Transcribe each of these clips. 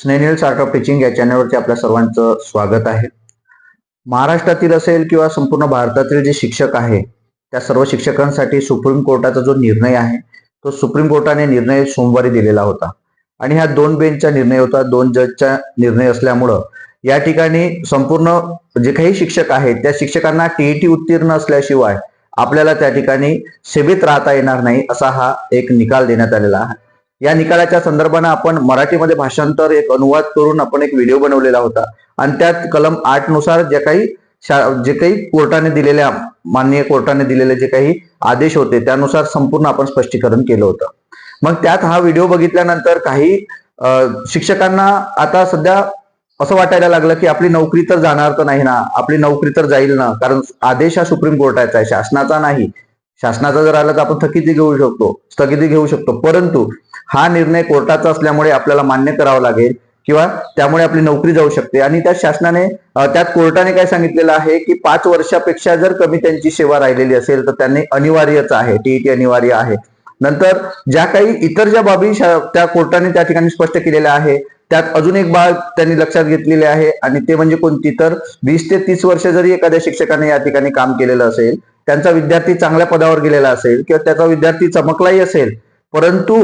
स्नेनिल art of teaching या चॅनलवरती आपल्या सर्वांचं स्वागत आहे. महाराष्ट्रातील असेल किंवा संपूर्ण भारतातील जे शिक्षक आहे त्या सर्व शिक्षकांसाठी सुप्रीम कोर्टाचा जो निर्णय आहे तो सुप्रीम कोर्टाने निर्णय सोमवारी दिलेला होता. आणि ह्या दोन बेंचचा निर्णय होता दोन जजचा निर्णय असल्यामुळं या ठिकाणी संपूर्ण जे काही शिक्षक आहेत त्या शिक्षकांना टीईटी उत्तीर्ण असल्याशिवाय आपल्याला त्या ठिकाणी सेवेत राहता येणार नाही असा हा एक निकाल देण्यात आलेला आहे. या निकालाच्या संदर्भानं आपण मराठीमध्ये भाषांतर एक अनुवाद करून आपण एक व्हिडिओ बनवलेला होता. आणि त्यात कलम आठनुसार जे काही जे काही कोर्टाने दिलेल्या माननीय कोर्टाने दिलेले जे काही आदेश होते त्यानुसार संपूर्ण आपण स्पष्टीकरण केलं होतं. मग त्यात हा व्हिडिओ बघितल्यानंतर काही शिक्षकांना आता सध्या असं वाटायला लागलं की आपली नोकरी तर जाणार तर नाही ना आपली नोकरी तर जाईल ना कारण आदेश हा सुप्रीम कोर्टाचा आहे शासनाचा नाही. शासनाचा जर आला तर आपण थकिती घेऊ शकतो स्थगिती घेऊ शकतो. परंतु हा निर्णय कोर्टाचा असल्यामुळे आपल्याला मान्य करावा लागेल किंवा त्यामुळे आपली नोकरी जाऊ शकते. आणि त्या शासनाने त्यात कोर्टाने काय सांगितलेलं आहे की पाच वर्षापेक्षा जर कमी त्यांची सेवा राहिलेली असेल तर त्यांनी अनिवार्यच आहे टीईटी अनिवार्य आहे. नंतर ज्या काही इतर ज्या बाबी त्या कोर्टाने त्या ठिकाणी स्पष्ट केलेल्या आहे त्यात अजून एक बाब त्यांनी लक्षात घेतलेली आहे आणि ते म्हणजे कोणती? तर वीस ते तीस वर्ष जरी एखाद्या शिक्षकाने या ठिकाणी काम केलेलं असेल त्यांचा विद्यार्थी चांगल्या पदावर गेलेला असेल किंवा त्याचा विद्यार्थी चमकलाही असेल परंतु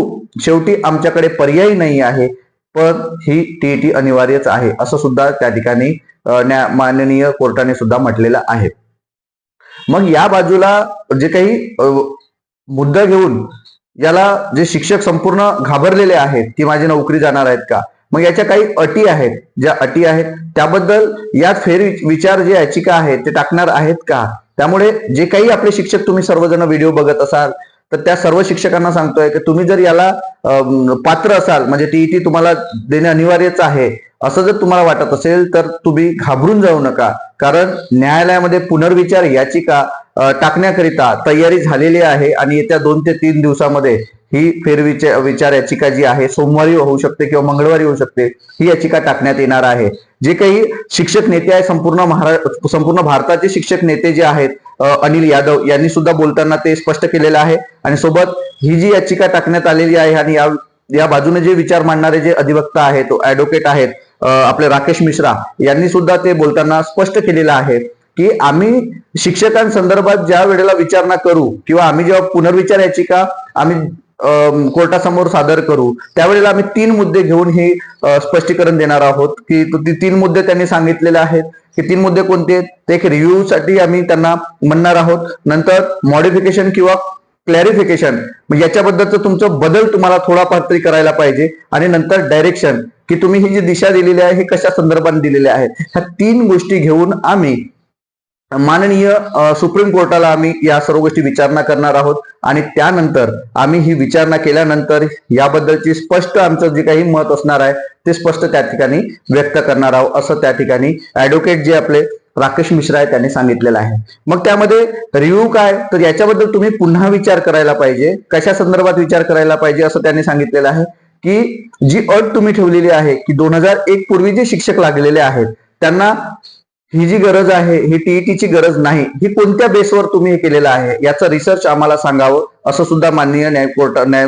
शेवटी आमच्याकडे पर्याय नाही आहे पण ही टीईटी अनिवार्यच आहे असं सुद्धा त्या ठिकाणी न्या- माननीय कोर्टाने सुद्धा म्हटलेलं आहे. मग या बाजूला जे काही मुद्दा घेऊन याला जे शिक्षक संपूर्ण घाबरलेले आहेत की माझी नोकरी जाणार आहेत का? मग याच्या काही अटी आहेत. ज्या अटी आहेत त्याबद्दल यात फेर विचार जे याचिका आहेत ते टाकणार आहेत का? त्यामुळे जे काही आपले शिक्षक तुम्ही सर्वजण व्हिडिओ बघत असाल तर त्या सर्व शिक्षकांना सांगतोय की तुम्ही जर याला पात्र असाल म्हणजे टीईटी तुम्हाला देणे अनिवार्यच आहे असं जर तुम्हाला वाटत असेल तर तुम्ही घाबरून जाऊ नका. कारण न्यायालयामध्ये पुनर्विचार याचिका टाकण्याकरिता तयारी झालेली आहे आणि येत्या दोन ते तीन दिवसामध्ये ही फेरविचार विचार याचिका जी आहे सोमवारी होऊ शकते किंवा मंगळवारी होऊ शकते ही याचिका टाकण्यात येणार आहे. जे काही शिक्षक नेते आहे संपूर्ण महाराष्ट्र संपूर्ण भारताचे शिक्षक नेते जे आहेत अनिल यादव यांनी सुद्धा बोलताना ते स्पष्ट केलेलं आहे. आणि सोबत ही जी याचिका टाकण्यात आलेली आहे आणि या या बाजूने जे विचार मांडणारे जे अधिवक्ता आहेत ऍडव्होकेट आहेत आपले राकेश मिश्रा यांनी सुद्धा ते बोलताना स्पष्ट केलेलं आहे की आम्ही शिक्षकांसंदर्भात ज्या वेळेला विचारणा करू किंवा आम्ही जेव्हा पुनर्विचार याचिका आम्ही कोर्टासमोर सादर करू. त्यावेळेला आम्ही तीन मुद्दे घेऊन हे स्पष्टीकरण देणार आहोत. की ती तीन मुद्दे त्यांनी सांगितलेले आहेत. की तीन मुद्दे कोणते ते एक रिव्ह्यू साठी आम्ही त्यांना म्हणणार आहोत. नंतर मॉडिफिकेशन किंवा क्लॅरिफिकेशन म्हणजे याच्याबद्दलचं तुमचं बदल तुम्हाला थोडाफार तरी करायला पाहिजे. आणि नंतर डायरेक्शन की तुम्ही ही जी दिशा दिलेली आहे हे कशा संदर्भात दिलेली आहे? ह्या तीन गोष्टी घेऊन आम्ही माननीय सुप्रीम कोर्टाला आम्ही या सर्व गोष्टी विचारणा करणार आहोत आणि त्यानंतर आम्ही ही विचारणा केल्यानंतर याबद्दलची स्पष्ट आमचं जे काही मत असणार आहे ते स्पष्ट त्या ठिकाणी व्यक्त करणार आहोत असं त्या ठिकाणी ऍडव्होकेट जे आपले राकेश मिश्रा आहे त्यांनी सांगितलेलं आहे. मग त्यामध्ये रिव्ह्यू काय? तर याच्याबद्दल तुम्ही पुन्हा विचार करायला पाहिजे. कशा संदर्भात विचार करायला पाहिजे असं त्यांनी सांगितलेलं आहे की जी अट तुम्ही ठेवलेली आहे की दोन हजार एक पूर्वी जे शिक्षक लागलेले आहेत त्यांना ही जी गरज आहे ही टीईटीची गरज नाही ही कोणत्या बेसवर तुम्ही हे केलेलं आहे याचं रिसर्च आम्हाला सांगावं असं सुद्धा माननीय न्याय कोर्ट न्याय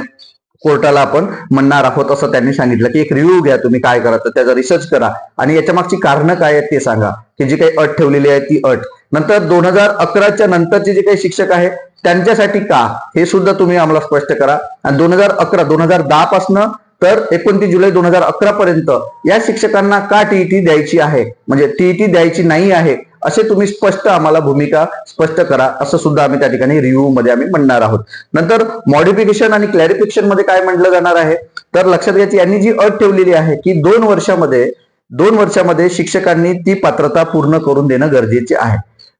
कोर्टाला आपण म्हणणार आहोत असं त्यांनी सांगितलं की एक रिव्ह्यू घ्या तुम्ही काय करा तर त्याचा रिसर्च करा. आणि याच्या मागची कारणं काय आहेत ते सांगा की जी काही अट ठेवलेली आहे ती अट. नंतर दोन हजार अकराच्या नंतरचे जे काही शिक्षक आहेत त्यांच्यासाठी का हे सुद्धा तुम्ही आम्हाला स्पष्ट करा. आणि दोन हजार अकरा दोन हजार दहा पासनं तर एकोणतीस जुलै दोन हजार अकरा पर्यंत या शिक्षकांना का टीईटी द्यायची आहे? म्हणजे टीईटी द्यायची नाही आहे असे तुम्ही स्पष्ट आम्हाला भूमिका स्पष्ट करा असं सुद्धा आम्ही त्या ठिकाणी रिव्ह्यू मध्ये आम्ही म्हणणार आहोत. नंतर मॉडिफिकेशन आणि क्लॅरिफिकेशनमध्ये काय म्हटलं जाणार आहे? तर लक्षात घ्यायची यांनी जी अट ठेवलेली आहे की दोन वर्षामध्ये दोन वर्षामध्ये शिक्षकांनी ती पात्रता पूर्ण करून देणं गरजेचे आहे.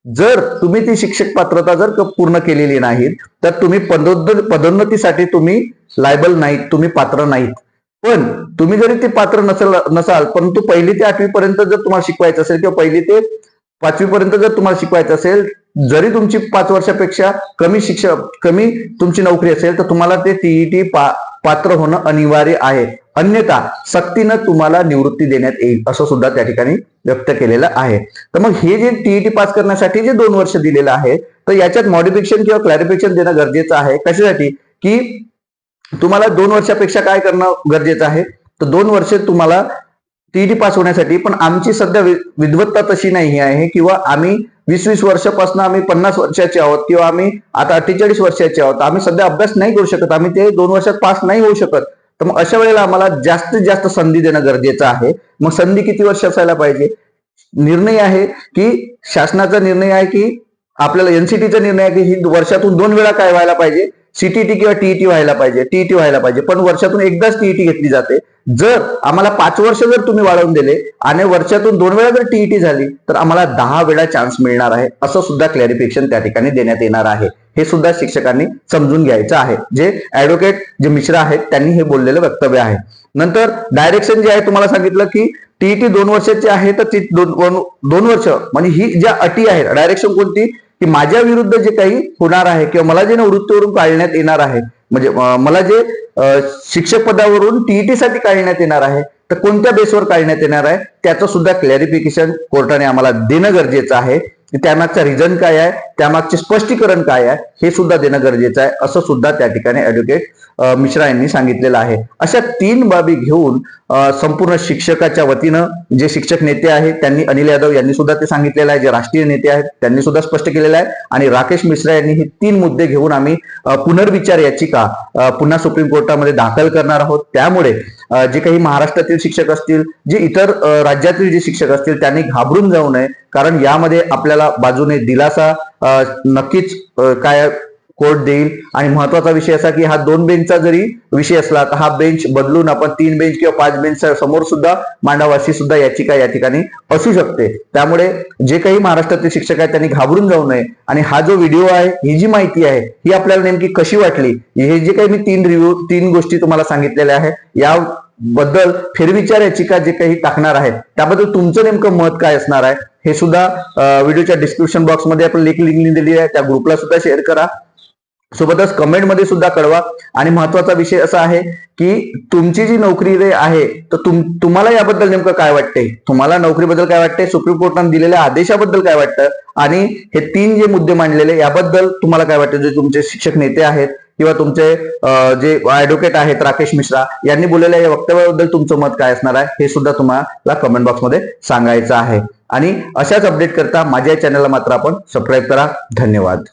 जर तुम्ही ती शिक्षक पात्रता जर पूर्ण केलेली नाही तर तुम्ही पदोन्न पदोन्नतीसाठी तुम्ही लायबल नाहीत तुम्ही पात्र नाहीत. पण तुम्ही जरी ते पात्र नसेल नसाल परंतु पहिली ते आठवी पर्यंत जर तुम्हाला शिकवायचं असेल किंवा पहिली ते पाचवी पर्यंत जर तुम्हाला शिकवायचं असेल जरी तुमची पाच वर्षापेक्षा कमी शिक्षा कमी तुमची नोकरी असेल तर तुम्हाला ते टीईटी पात्र होणं अनिवार्य आहे. अन्यथा सक्तीनं तुम्हाला निवृत्ती देण्यात येईल असं सुद्धा त्या ठिकाणी व्यक्त केलेलं आहे. तर मग हे जे टीईटी पास करण्यासाठी जे दोन वर्ष दिलेलं आहे तर याच्यात मॉडिफिकेशन किंवा क्लॅरिफिकेशन देणं गरजेचं आहे. कशासाठी? की तुम्हाला दोन वर्षापेक्षा काय करणं गरजेचं आहे? तर दोन वर्ष तुम्हाला टीईटी पास होण्यासाठी पण आमची सध्या वि- विद्वत्ता तशी नाही आहे किंवा आम्ही वीस वीस वर्षापासून आम्ही पन्नास वर्षाचे आहोत किंवा आम्ही आता अठ्ठेचाळीस वर्षाचे आहोत. आम्ही सध्या अभ्यास नाही करू शकत. आम्ही ते दोन वर्षात पास नाही होऊ शकत. तर मग अशा वेळेला आम्हाला जास्तीत जास्त संधी देणं गरजेचं आहे. मग संधी किती वर्ष असायला पाहिजे? निर्णय आहे की शासनाचा निर्णय आहे की आपल्याला एनसीटीचा निर्णय आहे की ही वर्षातून दोन वेळा काय व्हायला पाहिजे? सीटीटी किंवा टीईटी व्हायला पाहिजे टीईटी व्हायला पाहिजे. पण वर्षातून एकदाच टीईटी घेतली जाते. जर आम्हाला पाच वर्ष जर तुम्ही वाढवून दिले आणि वर्षातून दोन वेळा जर टीईटी झाली तर आम्हाला दहा वेळा चान्स मिळणार आहे. असं सुद्धा क्लॅरिफिकेशन त्या ठिकाणी देण्यात येणार आहे. हे सुद्धा शिक्षकांनी समजून घ्यायचं आहे. जे ऍडव्होकेट जे मिश्रा आहेत त्यांनी हे बोललेलं वक्तव्य आहे. नंतर डायरेक्शन जे आहे तुम्हाला सांगितलं की टीईटी दोन वर्षाची आहे तर ती दोन दोन- दोन वर्ष म्हणजे ही ज्या अटी आहेत डायरेक्शन कोणती? की माझ्या विरुद्ध जे काही होणार आहे किंवा मला जे निवृत्तीवरून काढण्यात येणार आहे म्हणजे मला जे शिक्षक पदावरून टीईटी साठी काढण्यात येणार आहे तर कोणत्या बेसवर काढण्यात येणार आहे त्याचं सुद्धा क्लॅरिफिकेशन कोर्टाने आम्हाला देणं गरजेचं आहे. त्यामागचा रिझन काय आहे? त्यामागचे स्पष्टीकरण काय आहे? हे सुद्धा देणं गरजेचं आहे असं सुद्धा त्या ठिकाणी ऍडव्होकेट मिश्रा यांनी सांगितलेलं आहे. अशा तीन बाबी घेऊन संपूर्ण शिक्षकाच्या वतीनं जे शिक्षक नेते आहेत त्यांनी अनिल यादव यांनी सुद्धा ते सांगितलेलं आहे. जे राष्ट्रीय नेते आहेत त्यांनी सुद्धा स्पष्ट केलेलं आहे. आणि राकेश मिश्रा यांनी हे तीन मुद्दे घेऊन आम्ही पुनर्विचार याचिका पुन्हा सुप्रीम कोर्टामध्ये दाखल करणार आहोत. त्यामुळे जे काही महाराष्ट्रातील शिक्षक असतील जे इतर राज्यातील जे शिक्षक असतील त्यांनी घाबरून जाऊ नये. कारण यामध्ये आपल्याला बाजूने दिलासा नक्कीच काय कोर्ट देईल. आणि महत्त्वाचा विषय असा की हा दोन बेंचचा जरी विषय असला तर हा बेंच बदलून आपण तीन बेंच किंवा पाच बेंच समोर सुद्धा मांडावा अशी सुद्धा याचिका या ठिकाणी असू शकते. त्यामुळे जे काही महाराष्ट्रातील शिक्षक आहेत त्यांनी घाबरून जाऊ नये. आणि हा जो व्हिडिओ आहे ही जी माहिती आहे ही आपल्याला नेमकी कशी वाटली? हे जे काही मी तीन रिव्ह्यू तीन गोष्टी तुम्हाला सांगितलेल्या आहे या बद्दल फेरविचार याचिका जे काही टाकणार आहे त्याबद्दल तुमचं नेमकं मत काय असणार आहे? हे सुद्धा व्हिडिओच्या डिस्क्रिप्शन बॉक्समध्ये आपण लिंक लिंक दिलेली आहे. त्या ग्रुपला सुद्धा शेअर करा. सोबतच कमेंटमध्ये सुद्धा कळवा. आणि महत्त्वाचा विषय असा आहे की तुमची जी नोकरी रे आहे तर तुम तुम्हाला याबद्दल नेमकं काय वाटते तुम्हाला नोकरीबद्दल काय वाटते सुप्रीम कोर्टाने दिलेल्या आदेशाबद्दल काय वाटतं? आणि हे तीन जे मुद्दे मांडलेले याबद्दल तुम्हाला काय वाटतं? जे तुमचे शिक्षक नेते आहेत किंवा तुमचे जे ऍडव्होकेट आहेत राकेश मिश्रा यांनी बोललेल्या या वक्तव्याबद्दल तुमचं मत काय असणार आहे हे सुद्धा तुम्हाला कमेंट बॉक्समध्ये सांगायचं आहे. आणि अशाच अपडेट करता माझ्या चॅनलला मात्र आपण सबस्क्राईब करा. धन्यवाद.